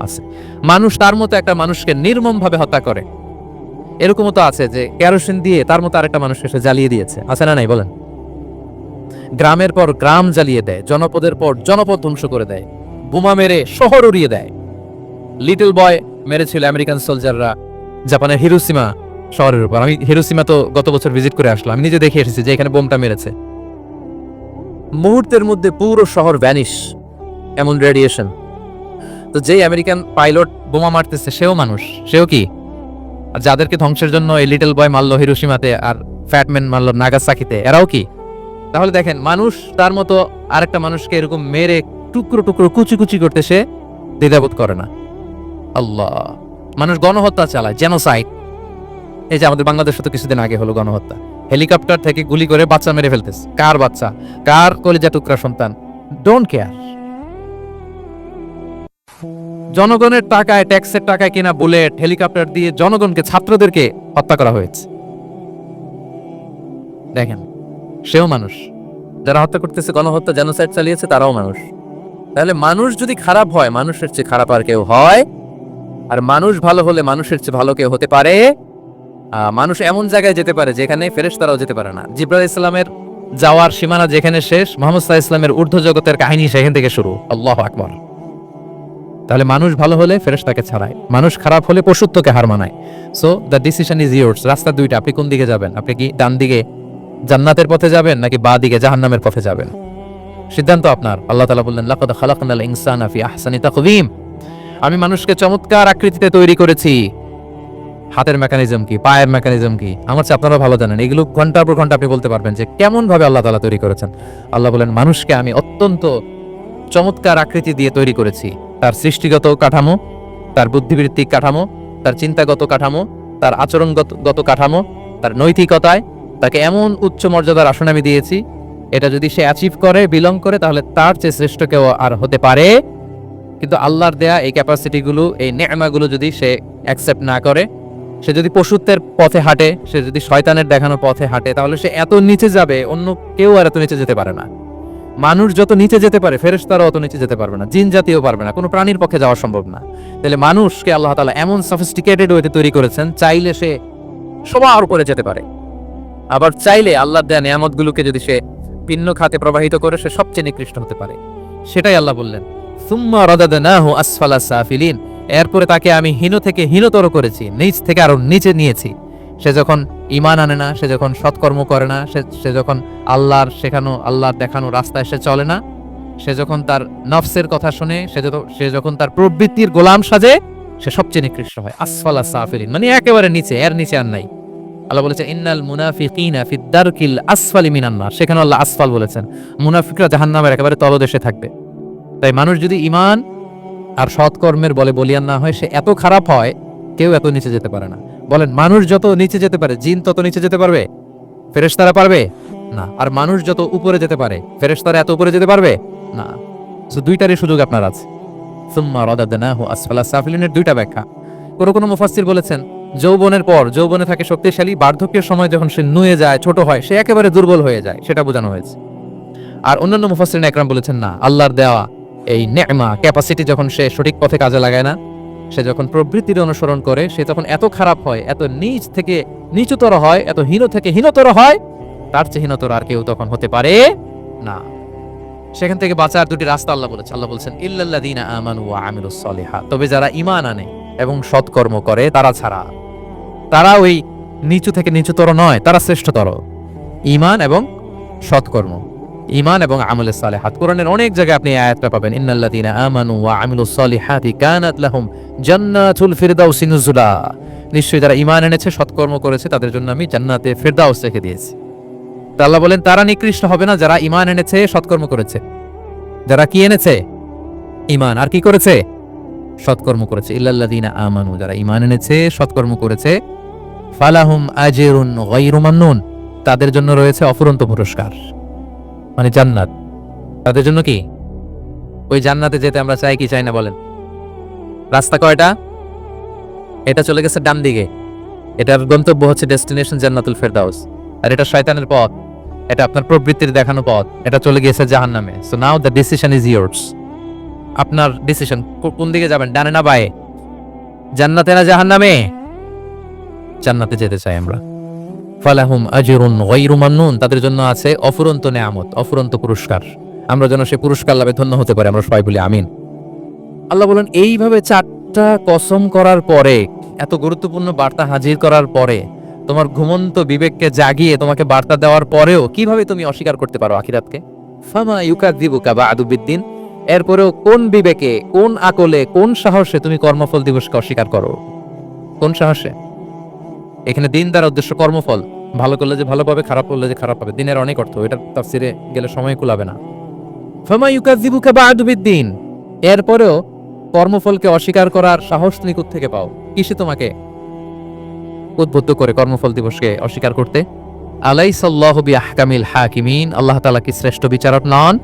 Speaker 1: আছে। মানুষ তার মতো একটা মানুষকে নির্মমভাবে হত্যা করে। এরকমও তো আছে যে কেরোসিন দিয়ে তার মতো আরেকটা মানুষকে সে জ্বালিয়ে দিয়েছে। আছে না নাই? বলেন। গ্রামের পর গ্রাম জ্বালিয়ে দেয়, জনপদের পর জনপদ ধ্বংস করে দেয়, বোমা মেরে শহর উড়িয়ে দেয়। লিটল বয় মেরেছিল আমেরিকান সোলজাররা জাপানের হিরোসীমা শহরের উপর। আমি হিরোসীমা তো গত বছর ভিজিট করে আসলাম। আমি নিজে দেখে এসেছি যে এখানে বোমটা মেরেছে। মুহূর্তের মধ্যে পুরো শহর ভ্যানিশ। এমন রেডিয়েশন তো যেই আমেরিকান পাইলট বোমা মারতেছে, সেও মানুষ। সেও কি? আর যাদেরকে ধ্বংসের জন্য এই লিটল বয় মারলো হিরোসীমাতে আর ফ্যাটম্যান মারলো নাগাসাকিতে, এরাও কি? তাহলে দেখেন, মানুষ তার মতো আরেকটা মানুষকে এরকম মেরে টুকরো টুকরো কুচি কুচি করতে সে দ্বিধাবোধ করে না। আল্লাহ। মানুষ গণহত্যা চালায় জেনোসাইড এই যে আমাদের বাংলাদেশে তো কিছুদিন আগে হলো গণহত্যা। হেলিকপ্টার থেকে গুলি করে বাচ্চা মেরে ফেলতেছে। কার বাচ্চা? কার কলিজা টুকরা সন্তান? ডোন্ট কেয়ার জনগণের টাকায়, ট্যাক্সের টাকায় কিনা বুলেট, হেলিকপ্টার দিয়ে জনগণকে, ছাত্রদেরকে হত্যা করা হয়েছে। দেখেন, সেও মানুষ। যারা হত্যা করতেছে, গণহত্যা জেনোসাইড চালিয়েছে, তারাও মানুষ। তাহলে মানুষ যদি খারাপ হয়, মানুষের চেয়ে খারাপ আর কেউ হয়? আর মানুষ ভালো হলে মানুষের চেয়ে ভালো কেউ হতে পারে? মানুষ এমন জায়গায় যেতে পারে যেখানে ফেরেশতারাও যেতে পারে না। জিব্রাইল ইসলামের যাওয়ার সীমানা যেখানে শেষ, মোহাম্মদ ইসলামের ঊর্ধ্ব জগতের কাহিনী সেখান থেকে শুরু। আল্লাহ আকবর। তাহলে মানুষ ভালো হলে ফেরেশতাকে ছাড়ায়। মানুষ খারাপ হলে পশুত্বকে হার মানায়। So the decision is yours রাস্তা দুইটা, আপনি কোন দিকে যাবেন? আপনি কি ডান দিকে জান্নাতের পথে যাবেন, নাকি বা দিকে জাহান্নামের পথে যাবেন? সিদ্ধান্ত আপনার। আল্লাহ তালা বললেন, লাকাদ খালাকনাল ইনসান আফি আহসানি তাকওয়িম আমি মানুষকে চমৎকার আকৃতিতে তৈরি করেছি। হাতের মেকানিজম কি? পায়ের মেকানিজম কি? আমার চেয়ে আপনারা ভালো জানেন। এগুলো ঘণ্টার পর ঘণ্টা আপনি বলতে পারবেন যে কেমন ভাবে আল্লাহ তালা তৈরি করেছেন। আল্লাহ বলেন, মানুষকে আমি অত্যন্ত চমৎকার আকৃতি দিয়ে তৈরি করেছি। তার সৃষ্টিগত কাঠামো, তার বুদ্ধিবৃত্তিক কাঠামো, তার চিন্তাগত কাঠামো, তার আচরণগত গত কাঠামো, তার নৈতিকতায় তাকে এমন উচ্চ মর্যাদার আসন আমি দিয়েছি, এটা যদি সে অ্যাচিভ করে বিলং করে, তাহলে তার চেয়ে শ্রেষ্ঠ কেউ আর হতে পারে। কিন্তু আল্লাহর দেয়া এই ক্যাপাসিটিগুলো এই নেমাগুলো যদি সে অ্যাকসেপ্ট না করে, সে যদি পশুত্বের পথে হাঁটে, সে যদি শয়তানের দেখানো পথে হাঁটে, তাহলে সে এত নিচে যাবে, অন্য কেউ আর এত নিচে যেতে পারে না। মানুষ যত নিচে যেতে পারে ফেরেস তারা অত নিচে যেতে পারবে না, জিন জাতীয় পারবে না, কোনো প্রাণীর পক্ষে যাওয়া সম্ভব না। তাহলে মানুষকে আল্লাহ তালা এমন সফিস্টিকেটেড ওয়েতে তৈরি করেছেন, চাইলে সে সবার উপরে যেতে পারে। আবার চাইলে আল্লাহ দেয়া নিয়ামতগুলোকে যদি সে ভিন্ন খাতে প্রবাহিত করে, সে সবচেয়ে নিকৃষ্ট হতে পারে। সেটাই আল্লাহ বললেন, সুম্মা রাদাদনাহু আসফালা সাফিলিন। এরপরে তাকে আমি হীন থেকে হীনতর করেছি, নিচ থেকে আরও নিচে নিয়েছি। সে যখন ইমান আনে না, সে যখন সৎকর্ম করে না, সে সে যখন আল্লাহর শেখানো, আল্লাহর দেখানো রাস্তায় সে চলে না, সে যখন তার নফসের কথা শুনে, সে সে যখন তার প্রবৃত্তির গোলাম সাজে, সে সবচেয়ে নিকৃষ্ট হয়। আসফালা সাফিলিন মানে একেবারে নিচে, এর নিচে আর নাই। আল্লাহ বলেছে, ইন্নাল মুনাফিকিনা ফি দারকিল আসফালি মিনান নার। সেখানে আল্লাহ আসফাল বলেছেন। মুনাফিকরা জাহান্নামের একেবারে তলদেশে থাকবে। তাই মানুষ যদি ইমান আর সৎকর্মের বলে বলিয়ান না হয়, সে এত খারাপ হয় কেউ এত নিচে যেতে পারে না। বলেন, মানুষ যত নিচে যেতে পারে, জিন তত নিচে যেতে পারবে? ফেরেশতারা পারবে? না। আর মানুষ যত উপরে যেতে পারে, ফেরেশতারা এত উপরে যেতে পারবে? না। সো দুইটারই সুযোগ আপনার আছে। সুম্মা রাদাদনাহু আসফালা সাফিলিনের দুইটা ব্যাখ্যা। কোনো কোনো মুফাসসির বলেছেন, যৌবনের পর যৌবনে থাকে শক্তিশালী, বার্ধক্যের সময় যখন সে নুয়ে যায়, ছোট হয়, সে একেবারে দুর্বল হয়ে যায়, সেটা বোঝানো হয়েছে। আর অন্যান্য মুফাসসিরিন একরাম বলেছেন, না, আল্লাহর দেওয়া এই নেমা ক্যাপাসিটি যখন সে সঠিক পথে কাজে লাগায় না সে যখন প্রবৃত্তির অনুসরণ করে, সে তখন এত খারাপ হয়, এত নিচ থেকে নিচুতর হয়, এত হীন থেকে হীনতর হয়, তার চেয়ে হীনতর আর কেউ তখন হতে পারে না। সেখান থেকে বাঁচার দুটি রাস্তা আল্লাহ বলেছে। আল্লাহ বলছেন, ইল্লাল্লাযীনা আমানু ওয়া সলিহাত তবে যারা ঈমান আনে এবং সৎকর্ম করে, তারা ছাড়া। তারা ওই নিচু থেকে নিচুতর নয়, তারা শ্রেষ্ঠতর। ঈমান এবং সৎকর্ম। ঈমান এবং আমলে সালেহাত। কোরআনের অনেক জায়গায় আপনি আয়াতটা পাবেন, ইন্নাল্লাযীনা আমানু ওয়া আমিলুস সলিহাতি কানাত লাহুম জান্নাতুল ফিরদাউসি নুজুলা। নিশ্চয়ই যারা ঈমান এনেছে, সৎকর্ম করেছে, তাদের জন্য আমি জান্নাতে ফিরদাউস রেখে দিয়েছি। তা আল্লাহ বলেন, তারা নিকৃষ্ট হবে না, যারা ঈমান এনেছে, সৎকর্ম করেছে। যারা কি এনেছে? ঈমান। আর কি করেছে? সৎকর্ম করেছে। ইল্লাল্লাযীনা আমানু। যারা ঈমান এনেছে, সৎকর্ম করেছে। ফালাহুম আজরুন গায়রু মামনুন তাদের জন্য রয়েছে অফুরন্ত পুরস্কার। মানে জান্নাত। তাদের জন্য কি? ওই জান্নাতে যেতে আমরা চাই কি চাই না বলেন। রাস্তা কয়টা? এটা চলে গেছে ডান দিকে। এটার গন্তব্য হচ্ছে ডেস্টিনেশন জান্নাতুল ফেরদাউস। আর এটা শয়তানের পথ। এটা আপনার প্রবৃত্তির দেখানো পথ। এটা চলে গিয়েছে জাহান্নামে। So now the decision is yours আপনার ডিসিশন কোন দিকে যাবেন? ডানে না বায়ে? জান্নাতে না জাহান্নামে? জান্নাতে যেতে চাই আমরা। ফালাহুম আজরুন গায়রু মামনুন। তাদের জন্য আছে অফুরন্ত নেয়ামত, অফুরন্ত পুরস্কার। আমরা যেন সে পুরস্কার লাভে ধন্য হতে পারি, আমরা সবাই বলি আমিন। আল্লাহ বলেন, এইভাবে চারটা কসম করার পরে, এত গুরুত্বপূর্ণ বার্তা হাজির করার পরে, তোমার ঘুমন্ত বিবেককে জাগিয়ে তোমাকে বার্তা দেওয়ার পরেও কীভাবে তুমি অস্বীকার করতে পারো আখিরাতকে? ফামা ইউকাদিবুকা বা আদুবিদ্দিন এরপরেও কোন বিবেকে, কোন আকলে, কোন সাহসে তুমি কর্মফল দিবসকে অস্বীকার করো? কোন সাহসে? এখানে দিন দ্বারা উদ্দেশ্য কর্মফল। ভালো করলে যে ভালো পাবে, খারাপ করলে যে খারাপ পাবে। দিনের অনেক অর্থ, এটা তাফসিরে গেলে সময় কুলাবে না। আদুবিদ্দিন এরপরেও কর্মফলকে অস্বীকার করার সাহস তুমি থেকে পাও? কিসে তোমাকে উদ্বুদ্ধ করে কর্মফল দিবসকে অস্বীকার করতে? আলাই সাল্লাহবি আহকামিল হাকিমিন। আল্লাহ তালা কি শ্রেষ্ঠ বিচারক নন?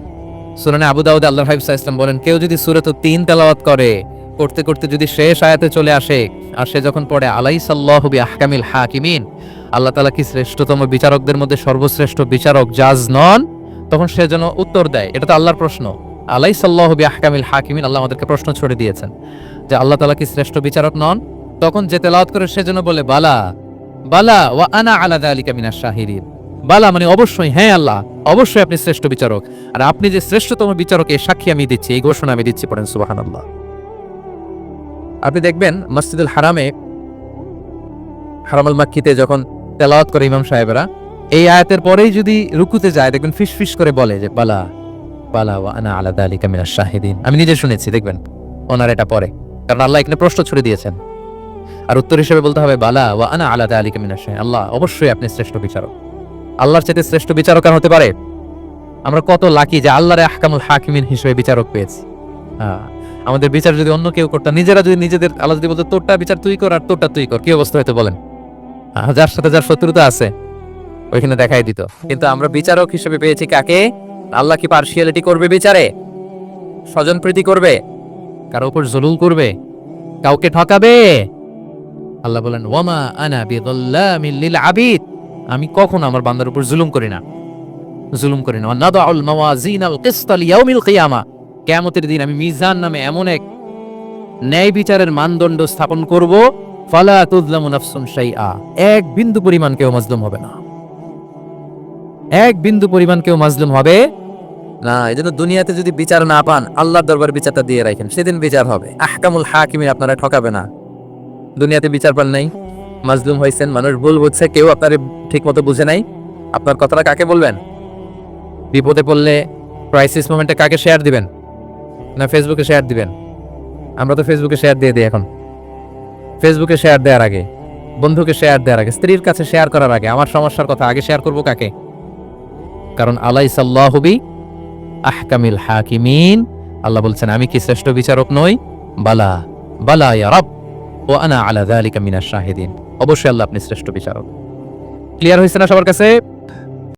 Speaker 1: সুরানে আবু দাউদ আল্লাহ হাবিব ইসলাম বলেন, কেউ যদি সুরত তিন তেলাওয়াত করে করতে করতে যদি শেষ আয়াতে চলে আসে, আর সে যখন পড়ে আলাই সাল্লাহবি আহকামিল হাকিমিন, আল্লাহ তালা কি শ্রেষ্ঠতম বিচারকদের মধ্যে সর্বশ্রেষ্ঠ বিচারক জাজ নন? তখন সে যেন উত্তর দেয়। এটা তো আল্লাহর প্রশ্ন। আলাই সাল্লাহবি আহকামিল হাকিমিন, আল্লাহ আমাদেরকে প্রশ্ন ছড়ে দিয়েছেন যে আল্লাহ তালা কি শ্রেষ্ঠ বিচারক নন? তখন যে তেলাওয়াত করে, সে যেন বলে, বালা বালা ওয়া আনা আলাদা আলিকা মিনাশ শাহিরিন। বালা মানে অবশ্যই হ্যাঁ আল্লাহ, অবশ্যই আপনি শ্রেষ্ঠ বিচারক। আর আপনি যে শ্রেষ্ঠতম বিচারক এই সাক্ষী আমি দিচ্ছি, এই ঘোষণা আমি দিচ্ছি, পড়েন সুবাহান আল্লাহ আপনি দেখবেন মসজিদুল হারামে, হারামুল মাক্কিতে যখন তেলাওয়াত করে ইমাম সাহেবরা, এই আয়াতের পরেই যদি রুকুতে যায়, দেখবেন ফিস ফিস করে বলে যে, বালা বালা ওয়া আনা আলাদা আলিকা মিনাশ শাহিদিন। আমি নিজে শুনেছি, দেখবেন, ওনার এটা পরে। কারণ আল্লাহ এখানে প্রশ্ন ছুড়ে দিয়েছেন। আর উত্তর হিসেবে বলতে হবে, বালা ওয়া আনা আলাদা আলিকা মিনাশ শাহিদিন। আল্লাহ, অবশ্যই আপনি শ্রেষ্ঠ বিচারক। আল্লাহর চাইতে শ্রেষ্ঠ বিচারক আর হতে পারে? আমরা কত লাকি যে আল্লাহর আহকামুল হাকিমিন হিসেবে বিচারক পেয়েছি। হ্যাঁ আমাদের বিচার যদি অন্য কেউ করতাম নিজেরা যদি নিজেদের আল্লাহ যদি বলতো, তোরটা বিচার তুই কর আর তোরটা তুই কর। কি অবস্থা হয়তো বলেন? যার সাথে যার শত্রুতা আছে, ওইখানে দেখাই দিত। কিন্তু আমরা বিচারক হিসেবে পেয়েছি কাকে? আল্লাহ কি পার্সিয়ালিটি করবে বিচারে? স্বজন প্রীতি করবে? কারও উপর জলুল করবে? কাউকে ঠকাবে? আল্লাহ বলেন, ওয়ামা আনা বিদাল্লামিল লিল আবিদ আমি কখনো আমার বান্দার উপর জুলুম করি না। জুলুম করি না। নাদাউল মাওয়াজিন আল কিসত লিয়াউমিল কিয়ামা। কিয়ামতের দিন আমি মিজান নামে এমন এক ন্যায় বিচারের মানদণ্ড স্থাপন করব, ফালা তুজলামু নাফসুন শাইআ। এক বিন্দু পরিমাণ কেউ মাজলুম হবে না। এক বিন্দু পরিমাণ কেউ মাজলুম হবে না। এই জন্য দুনিয়াতে যদি বিচার না পান, আল্লাহর দরবার বিচারটা দিয়ে রাখেন, সেদিন বিচার হবে। আহকামুল হাকিমিন আপনারা ঠকাবে না। দুনিয়াতে বিচার পান নাই, মাজলুম হয়েছেন, মানুষ ভুল বুঝছে, কেউ আপনার ঠিক মতো বুঝে নাই। আপনার কথাটা কাকে বলবেন? বিপদে পড়লে ক্রাইসিস মোমেন্টে কাকে শেয়ার দিবেন? না ফেসবুকে শেয়ার দিবেন। আমরা তো ফেসবুকে শেয়ার দিয়ে দিই এখন। ফেসবুকে শেয়ার দেওয়ার আগে, বন্ধুকে শেয়ার দেওয়ার আগে, স্ত্রীর কাছে শেয়ার করার আগে, আমার সমস্যার কথা আগে শেয়ার করব কাকে? কারণ আলাই সাল্লাহবি আহকামিল হাকিমিন। আল্লাহ বলছেন, আমি কি শ্রেষ্ঠ বিচারক নই? বালা বালা ইয়া রব, ও আনা আলা যালিকা মিনাশ শাহিদিন। অবশ্যই আল্লাহ আপনি শ্রেষ্ঠ বিচারক। ক্লিয়ার হয়েছে না সবার কাছে?